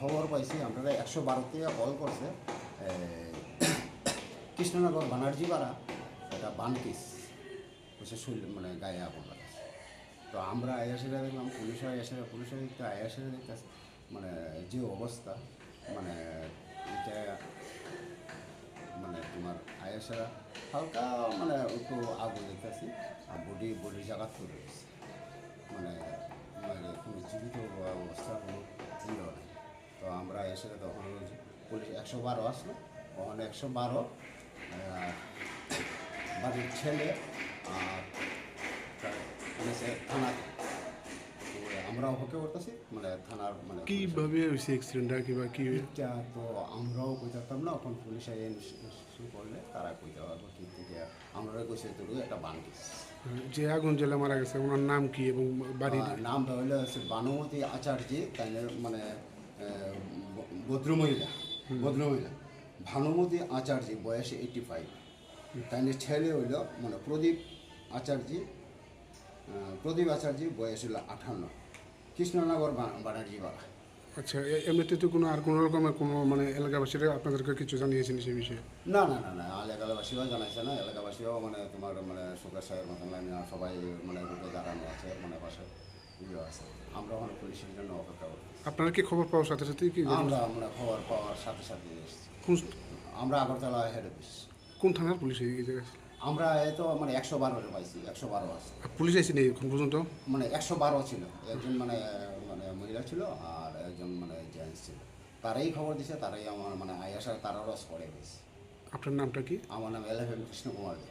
খবর পাইছি, আপনারা একশো বারোতে কল করছে। কৃষ্ণনগর বানার্জি পাড়া, এটা বানকিস হচ্ছে শরীর মানে গায়ে আগুন তো আমরা আয়াসেরা দেখলাম, পুলিশ আয়াসেরা, পুলিশ দেখতে আয়াসেরা দেখতেছে মানে যে অবস্থা মানে এটা মানে তোমার আয়াসেরা হালকা মানে একটু আগুন দেখতেছি, আর বডি বডি জায়গা করে রয়েছে মানে মানে কোনো জীবিত আমরা তখন পুলিশ একশো বারো আসলো ওখানে একশো বারো বাড়ির ছেলে আর সে থানা আমরা অপেক্ষা করতেছি মানে থানার মানে কীভাবে হয়েছে অ্যাক্সিডেন্টটা কিংবা কি? এটা তো আমরাও কই থাকতাম না এখন পুলিশ শুরু করলে তারা কইতে পারব কি থেকে। আমরা কইছে তো একটা বাঙ্গিস যে আগুন জ্বলে মারা গেছে ওনার নাম কি এবং বাড়ির? হইল হচ্ছে বানুমতী আচার্য তাই মানে ভদ্রমহিলা ভদ্রমহিলা। ভানুমতী আচার্য বয়স এইটি ফাইভ তাই ছেলে হইল মানে প্রদীপ আচার্য প্রদীপ আচার্য বয়স হইল আঠান্ন। কৃষ্ণনগর বা- বানার্জি বাড়া আচ্ছা এমনিতে তো কোনো আর কোনো রকমের কোনো মানে এলাকাবাসীরা আপনাদেরকে কিছু জানিয়েছেন সেই বিষয়ে? না না না না এলাকাবাসীও জানাইছে না। এলাকাবাসীও মানে তোমার মানে সুকার সাহের মতন লাইনে সবাই মানে দাঁড়ানো আছে মানে পাশে ইয়ে আছে। আমরা ওখানে পুলিশের জন্য অপেক্ষা করি আপনারা কি খবর পাওয়ার সাথে সাথে কি আমরা আমরা খবর পাওয়ার সাথে সাথে এসেছি। কোন আমরা আগরতলা হেড অফিস কোন থানার পুলিশ এই জায়গায় আমরা এই তো মানে একশো বারো পাইছি একশো বারো আছে। আর পুলিশ আইসেনি এখন পর্যন্ত? মানে একশো বারো ছিল। একজন মানে মানে মহিলা ছিল আর একজন মানে জেন্টস ছিল। তারাই খবর দিছে তারাই আমার মানে আয়াসার তারারও স্পটে গেছে। আপনার নামটা কি? আমার নাম L F M Krishna Kumar Dey.